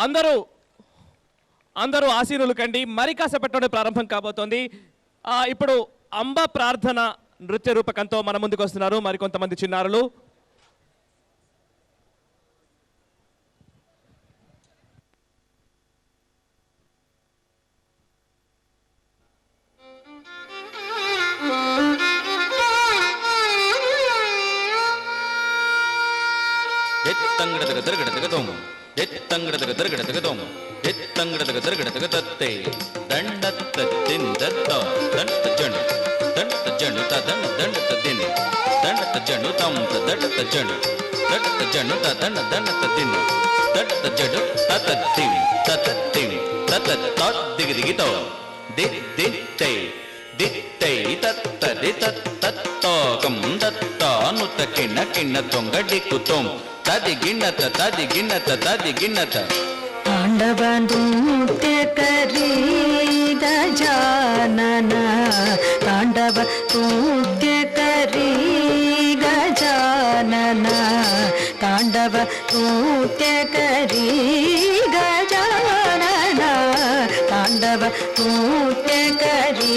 అందరూ అందరూ ఆసీనులు కండి. మరి కాసేపట్లోనే ప్రారంభం కాబోతోంది. ఆ, ఇప్పుడు అంబ ప్రార్థన నృత్య రూపకంతో మన ముందుకు వస్తున్నారు. మరికొంతమంది చిన్నారులు. ఎత్తంగడతగ తిరగడతగ తోము ఎత్తంగడతగ తిరగడతగ తత్తే దండత్త తిందత్త దండత జండు దండత జండు త దండ దండత తిని దండత జండు తం త దండత జండు దండత జండు త దండ దండత తిని దండత జండు తత తిని తత తిని తత త దిగి దిగి తో ది ది తై ది తై తత్త ముత్త కిన్న కిన్న తొంగ డిక్కు తొం తది గిన్నత తది గిన్నత తది గిన్నత తాండవను కరీ గజానన తాండవ నృత్య కరీ గజానన తాండవ నృత్య కరీ గజానన తాండవ నృత్య కరీ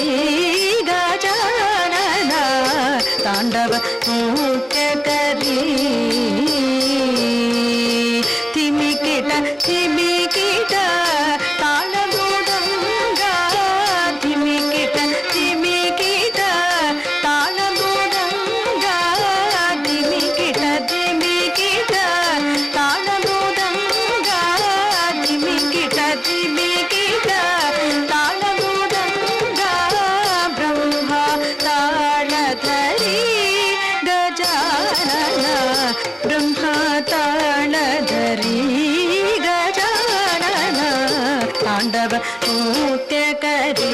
தாண்டவ நூத்திய கரீ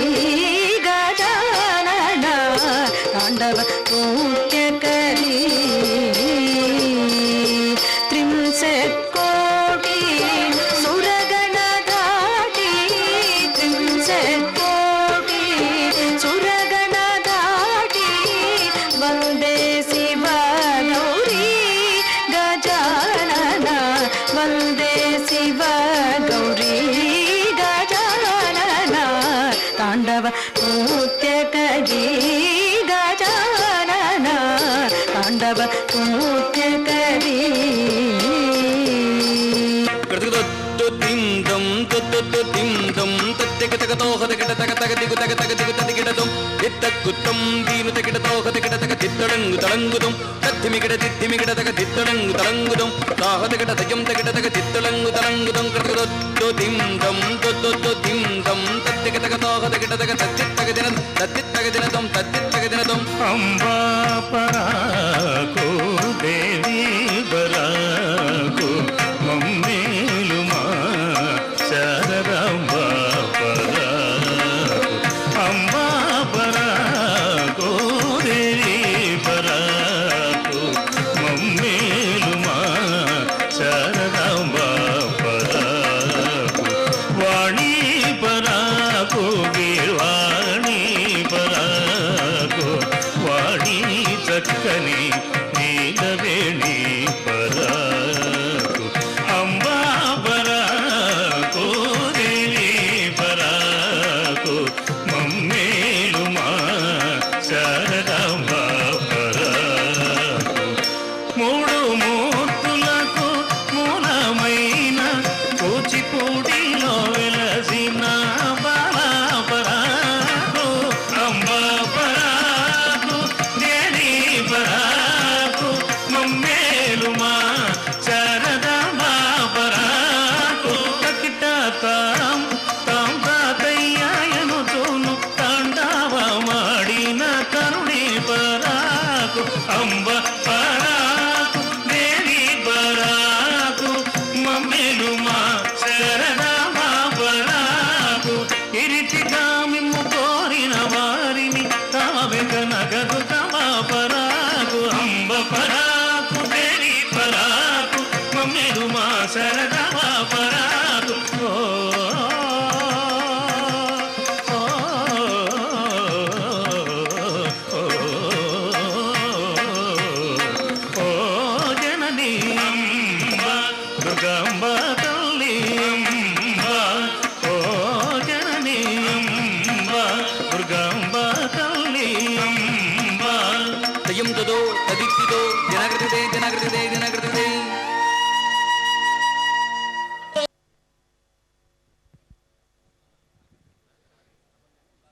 తాండవ నృత్యకరీ గజానన తాండవ నృత్యకరీ కృతకతొత్తు తిందం తొత్తొత్తు తిందం తత్తెగ తగ తగ తగ దిగు తగ తగ దిగు తదిగిడదం ఎత్తక్కుత్తం దీను తగిడ తోహ తగ తిత్తడంగు తలంగుదం తత్తిమిగిడ తిత్తిమిగిడ తగ తిత్తడంగు తగిడ తగ తిత్తడంగు తిందం తిందం తత్తెగ తగ తోహ తగిడ తగ దేవి Chuck.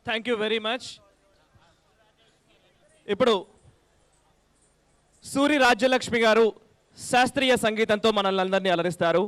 Thank you very much ఇప్పుడు సూరి రాజ్యలక్ష్మి గారు శాస్త్రీయ సంగీతంతో మనల్ని అందరినీ అలరిస్తారు.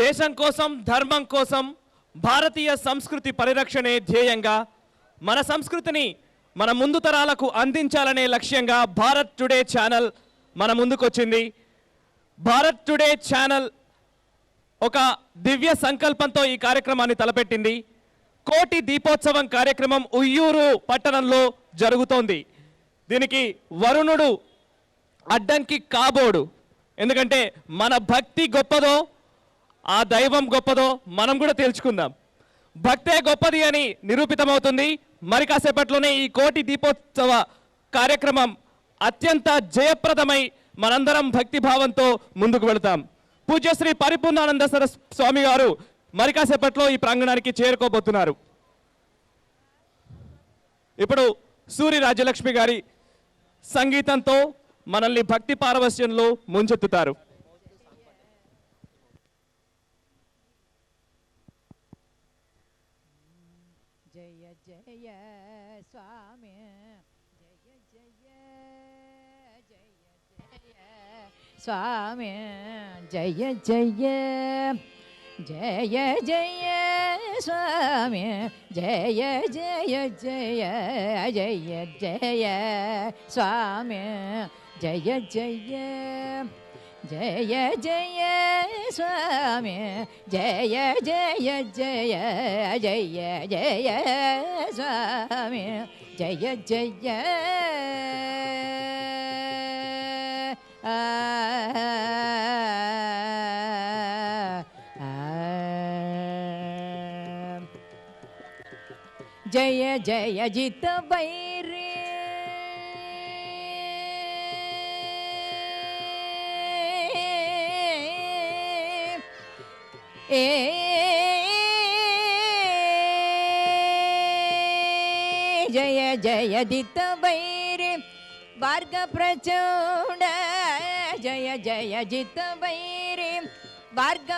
దేశం కోసం ధర్మం కోసం భారతీయ సంస్కృతి పరిరక్షణే ధ్యేయంగా మన సంస్కృతిని మన ముందు తరాలకు అందించాలనే లక్ష్యంగా భారత్ టుడే ఛానల్ మన ముందుకొచ్చింది. భారత్ టుడే ఛానల్ ఒక దివ్య సంకల్పంతో ఈ కార్యక్రమాన్ని తలపెట్టింది. కోటి దీపోత్సవం కార్యక్రమం ఉయ్యూరు పట్టణంలో జరుగుతోంది. దీనికి వరుణుడు అడ్డంకి కాబోడు. ఎందుకంటే మన భక్తి గొప్పదో ఆ దైవం గొప్పదో మనం కూడా తెలుసుకుందాం. భక్తే గొప్పది అని నిరూపితమవుతుంది. మరి కాసేపట్లోనే ఈ కోటి దీపోత్సవ కార్యక్రమం అత్యంత జయప్రదమై మనందరం భక్తి భావంతో ముందుకు వెళతాం. పూజ్యశ్రీ పరిపూర్ణానంద స్వామి గారు మరి కాసేపట్లో ఈ ప్రాంగణానికి చేరుకోబోతున్నారు. ఇప్పుడు సూరి రాజ్యలక్ష్మి గారి సంగీతంతో మనల్ని భక్తి పారవస్యంలో ముంచెత్తుతారు. జయ జయ స్వామి. జయ జయ జయ జయ స్వామి. జయ జయ జయ జయ స్వామి. జయ జయ జయ జయ జయ స్వామి. జయ జయ जय जय स्वामि जय जय जय जय जय स्वामि जय जय जय जय जित भै जित भैरे भारग जय जय जित भैरे भारग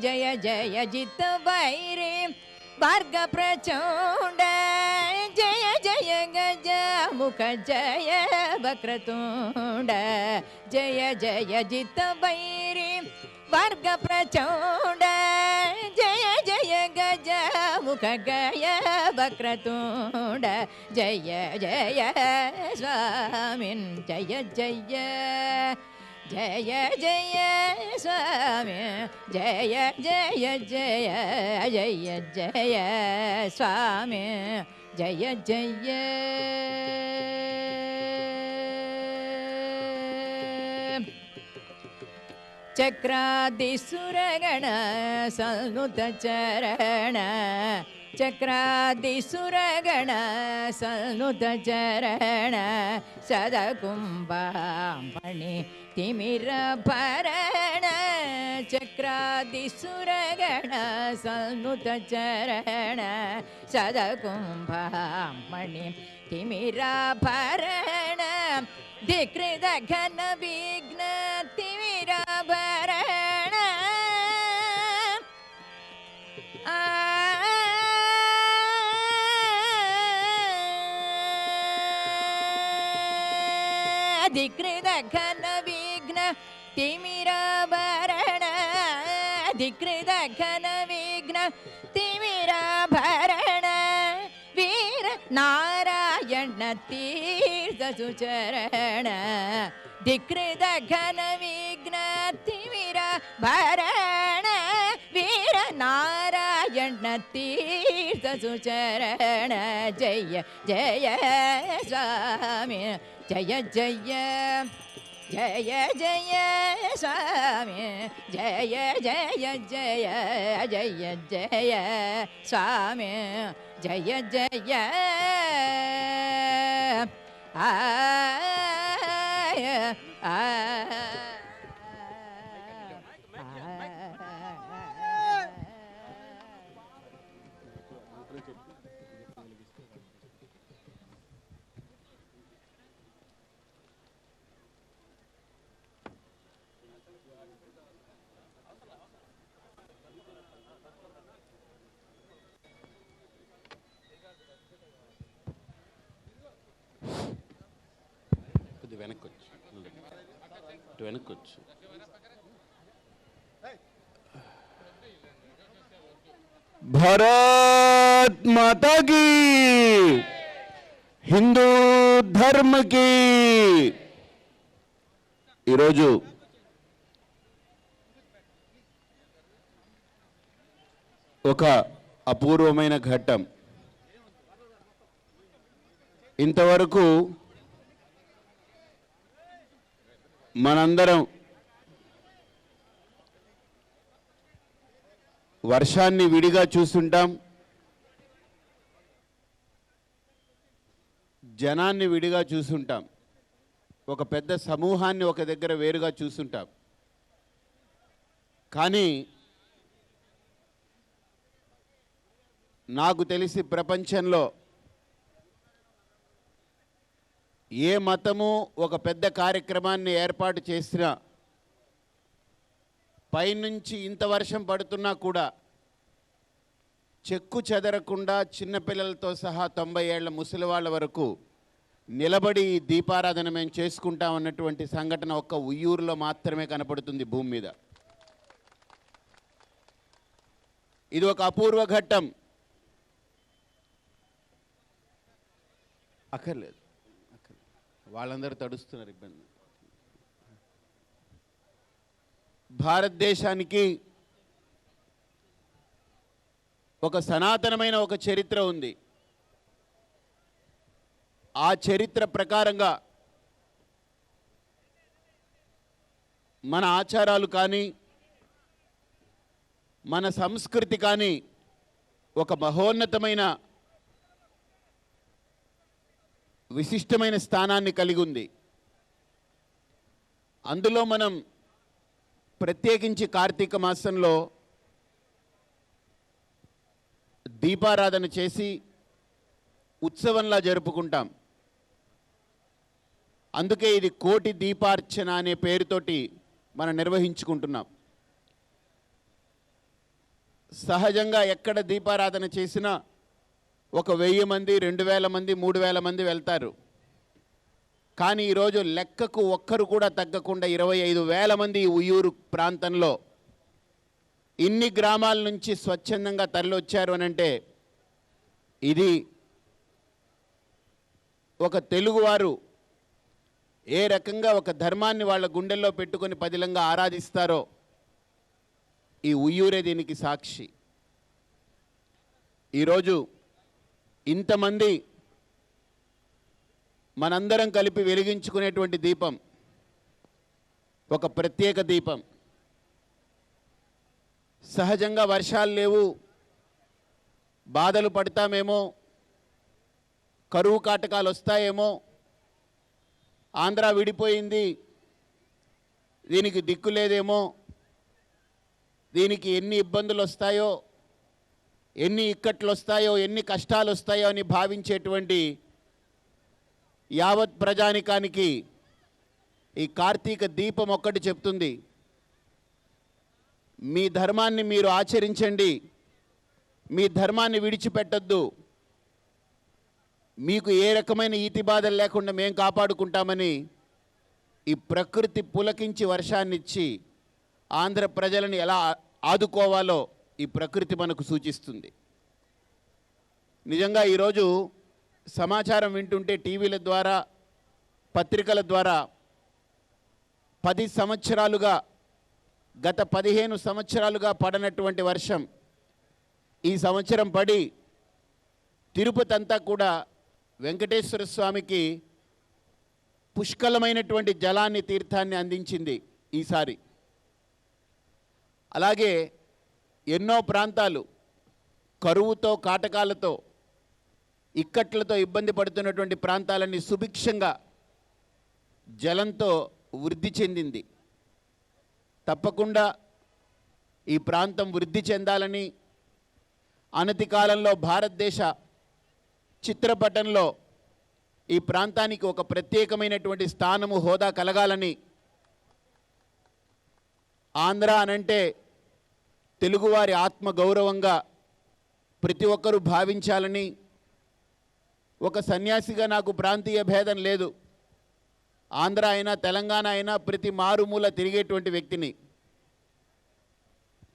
जय जय जित भैरि भारग जय जय गज मुख जय वक्रतुण्ड जय जय जित भैरि జయ జయ జిత బైరి వర్గ ప్రచౌడ జయ జయ గజ ముఖ గయ వక్రతుండ జయ జయ స్వామిన్ జయ జయ జయ జయ స్వామి జయ జయ జయ జయ चक्रादिसुरगण सनुतचरण चक्रादिसुरगण सनुतचरण चरण। सदा चक्रादिसुरगण सनुतचरण सदा कुम्भािमि भारण। दीकरे बरण अधिकृत घन विघ्न तिमिराभरण अधिकृत घन विघ्न तिमिराभरण वीर नारायण तीर्थ सुचरण। धिकृत घन विघ्न भरण वीर नारायण तीर्थ सुचरण जय जय स्वामी जय जय जय जय स्वामी जय जय जय जय जय स्वामी जय जय आ వెనక్కి వచ్చు ఇటు వెనక్కి వచ్చు భారత్ మాతాకి హిందూ ధర్మకి. ఈరోజు ఒక అపూర్వమైన ఘట్టం. ఇంతవరకు మనందరం వర్షాన్ని విడిగా చూస్తుంటాం. జనాన్ని విడిగా చూస్తుంటాం. ఒక పెద్ద సమూహాన్ని ఒక దగ్గర వేరుగా చూస్తుంటాం. కానీ నాకు తెలిసి ప్రపంచంలో ఏ మతము ఒక పెద్ద కార్యక్రమాన్ని ఏర్పాటు చేసినా పైనుంచి ఇంత వర్షం పడుతున్నా కూడా చెక్కు చెదరకుండా చిన్నపిల్లలతో సహా తొంభై ఏళ్ళ ముసలి వాళ్ళ వరకు నిలబడి దీపారాధన మేము చేసుకుంటాం అన్నటువంటి సంఘటన ఒక్క ఉయ్యూరులో మాత్రమే కనపడుతుంది భూమి మీద. ఇది ఒక అపూర్వ ఘట్టం. అక్కర్లేదు. వాళ్ళందరూ తడుస్తున్నారు ఇబ్బంది. భారతదేశానికి ఒక సనాతనమైన ఒక చరిత్ర ఉంది. ఆ చరిత్ర ప్రకారంగా మన ఆచారాలు కానీ మన సంస్కృతి కానీ ఒక మహోన్నతమైన విశిష్టమైన స్థానాన్ని కలిగి ఉంది. అందులో మనం ప్రత్యేకించి కార్తీక మాసంలో దీపారాధన చేసి ఉత్సవంలా జరుపుకుంటాం. అందుకే ఇది కోటి దీపార్చన అనే పేరుతోటి మనం నిర్వహించుకుంటున్నాం. సహజంగా ఎక్కడ దీపారాధన చేసినా ఒక వెయ్యి మంది రెండు వేల మంది మూడు వేల మంది వెళ్తారు. కానీ ఈరోజు లెక్కకు ఒక్కరు కూడా తగ్గకుండా ఇరవై ఐదు వేల మంది ఈ ఉయ్యూరు ప్రాంతంలో ఇన్ని గ్రామాల నుంచి స్వచ్ఛందంగా తరలివచ్చారు అని అంటే ఇది ఒక తెలుగువారు ఏ రకంగా ఒక ధర్మాన్ని వాళ్ళ గుండెల్లో పెట్టుకొని పదిలంగా ఆరాధిస్తారో ఈ ఉయ్యూరే దీనికి సాక్షి. ఈరోజు ఇంతమంది మనందరం కలిపి వెలిగించుకునేటువంటి దీపం ఒక ప్రత్యేక దీపం. సహజంగా వర్షాలు లేవు బాధలు పడతామేమో కరువు కాటకాలు వస్తాయేమో ఆంధ్ర విడిపోయింది దీనికి దిక్కు లేదేమో దీనికి ఎన్ని ఇబ్బందులు వస్తాయో ఎన్ని ఇక్కట్లు వస్తాయో ఎన్ని కష్టాలు వస్తాయో అని భావించేటువంటి యావత్ ప్రజానికానికి ఈ కార్తీక దీపం ఒక్కటి చెప్తుంది. మీ ధర్మాన్ని మీరు ఆచరించండి. మీ ధర్మాన్ని విడిచిపెట్టద్దు. మీకు ఏ రకమైన ఈతి బాధలు లేకుండా మేము కాపాడుకుంటామని ఈ ప్రకృతి పులకించి వర్షాన్నిచ్చి ఆంధ్ర ప్రజలను ఎలా ఆదుకోవాలో ఈ ప్రకృతి మనకు సూచిస్తుంది. నిజంగా ఈరోజు సమాచారం వింటుంటే టీవీల ద్వారా పత్రికల ద్వారా పది సంవత్సరాలుగా గత పదిహేను సంవత్సరాలుగా పడనటువంటి వర్షం ఈ సంవత్సరం పడి తిరుపతి అంతా కూడా వెంకటేశ్వర స్వామికి పుష్కలమైనటువంటి జలాన్ని తీర్థాన్ని అందించింది ఈసారి. అలాగే ఎన్నో ప్రాంతాలు కరువుతో కాటకాలతో ఇక్కట్లతో ఇబ్బంది పడుతున్నటువంటి ప్రాంతాలన్నీ సుభిక్షంగా జలంతో వృద్ధి చెందింది. తప్పకుండా ఈ ప్రాంతం వృద్ధి చెందాలని అనతి కాలంలో భారతదేశ చిత్రపటంలో ఈ ప్రాంతానికి ఒక ప్రత్యేకమైనటువంటి స్థానము హోదా కలగాలని ఆంధ్ర అనంటే తెలుగువారి ఆత్మ గౌరవంగా ప్రతి ఒక్కరూ భావించాలని ఒక సన్యాసిగా నాకు ప్రాంతీయ భేదం లేదు. ఆంధ్ర అయినా తెలంగాణ అయినా ప్రతి మారుమూల తిరిగేటువంటి వ్యక్తిని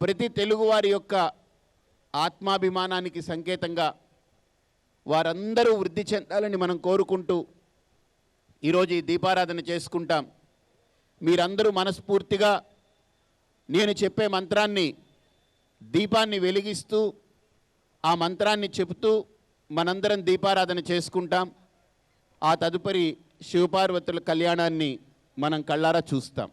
ప్రతి తెలుగువారి యొక్క ఆత్మాభిమానానికి సంకేతంగా వారందరూ వృద్ధి చెందాలని మనం కోరుకుంటూ ఈరోజు ఈ దీపారాధన చేసుకుంటాం. మీరందరూ మనస్ఫూర్తిగా నేను చెప్పే మంత్రాన్ని దీపాన్ని వెలిగిస్తూ ఆ మంత్రాన్ని చెబుతూ మనందరం దీపారాధన చేసుకుంటాం. ఆ తదుపరి శివపార్వతుల కళ్యాణాన్ని మనం కళ్ళారా చూస్తాం.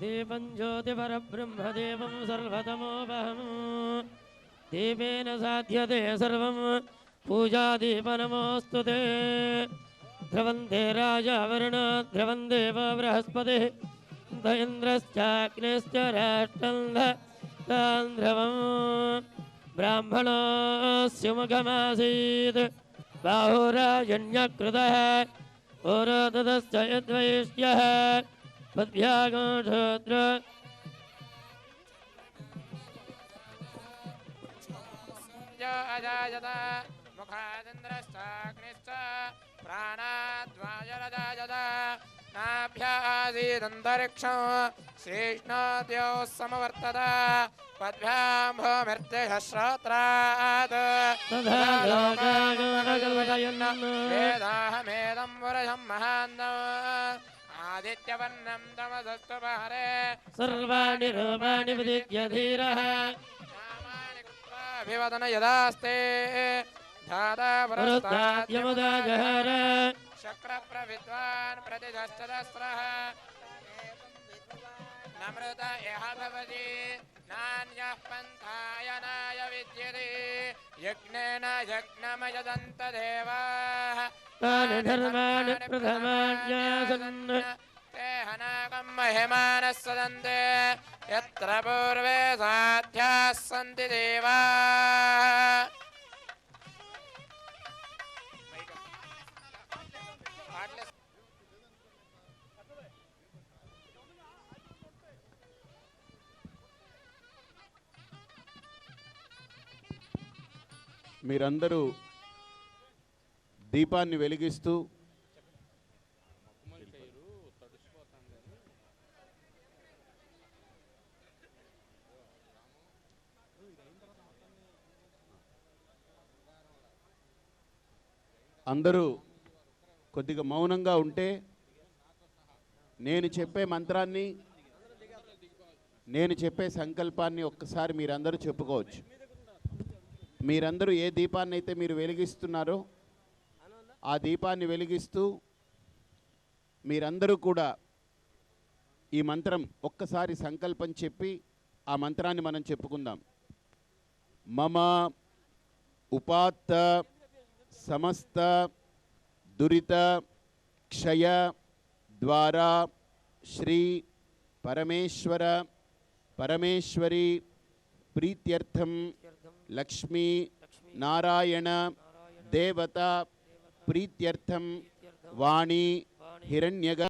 दीपं ज्योतिपरब्रह्मदेवं सर्वतमोपहम्। दीपेन साध्यते सर्वम्। पूजादि परमोऽस्तु ते। ध्रवन्ते राजा वरुण ध्रवन्ते बृहस्पतिः ब्राह्मणोऽस्युमुखमासीत् बाहुराजन्यकृतः ओरोदश्च यद्वैष्यः पद्भ्यागोषोद्र मुखादिन्द्रश्चाग्निश्च प्राणाद्वायुरजायत नाभ्यासीदन्तरिक्षं श्रीष्णाद्योः समवर्तत पद्भ्यां भूमिर्देह श्रोत्रात् वेदाहमेदं वरहं महान्तम् आदित्यवर्णं तमसस्तु पहरे सर्वाणि रूपाणि विदित्य धीरः। नामानि कृत्वा अभिवदन यदास्ते। धाता पुरस्ताद्यमुदा जहार शक्रप्रविद्वान् प्रतिधस्तदस्रः नमृत यः भवति नान्यः पन्थायनाय विद्यते। यज्ञेन यज्ञमयदन्तदेवाः। तानि धर्माणि प्रथमाज्ञासन् ते हनाकं महिमानः सदन्ते। यत्र पूर्वे साध्याः सन्ति देवाः। మీరందరూ దీపాన్ని వెలిగిస్తూ అందరూ కొద్దిగా మౌనంగా ఉంటే నేను చెప్పే మంత్రాన్ని నేను చెప్పే సంకల్పాన్ని ఒక్కసారి మీరందరూ చెప్పుకోవచ్చు. మీరందరూ ఏ దీపాన్ని అయితే మీరు వెలిగిస్తున్నారో ఆ దీపాన్ని వెలిగిస్తూ మీరందరూ కూడా ఈ మంత్రం ఒక్కసారి సంకల్పం చెప్పి ఆ మంత్రాన్ని మనం చెప్పుకుందాం. మమ ఉపాత్త సమస్త దురిత క్షయ ద్వారా శ్రీ పరమేశ్వర పరమేశ్వరి ప్రీత్యర్థం லக்ஷ்மி நாராயண தேவதா प्रीत्यर्थं वाणी हिरण्यग